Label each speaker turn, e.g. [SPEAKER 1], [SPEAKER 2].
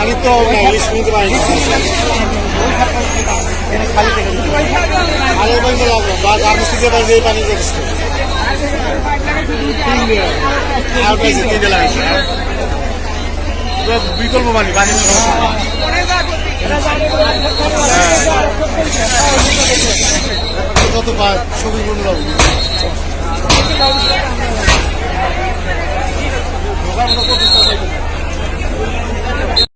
[SPEAKER 1] আমি তো ইংলিশ শুনতে পারি আগে পানি লাগবো। বা আর মিস্ত্রিতে পানি দিয়ে পানি যথেষ্ট আর পাইছে তিনটে লাগছে। বিকল্প পানি পানি কত পায় ছবি গুণ